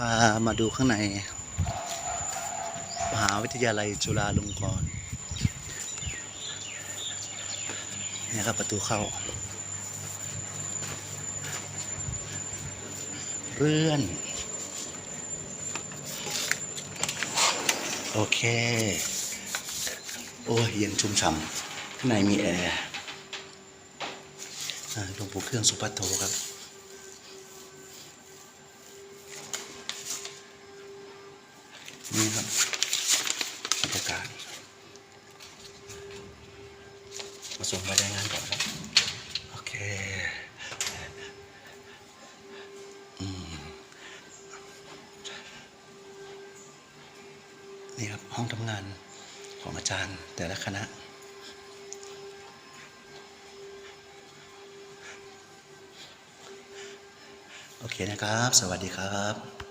พามาดูข้างใน มหาวิทยาลัยจุฬาลงกรณ์นี่ครับประตูเข้า เรื่อน โอเค โอ้ยเย็นชุ่มฉ่ำข้างในมีแอร์หลวงปู่เครื่องสุภัทโทครับ นี่ครับบรรยากาศมาส่งใบรายงานก่อนครับ โอเคอืมนี่ครับ ห้องทำงานของอาจารย์แต่ละคณะโอเคนะครับ สวัสดีครับ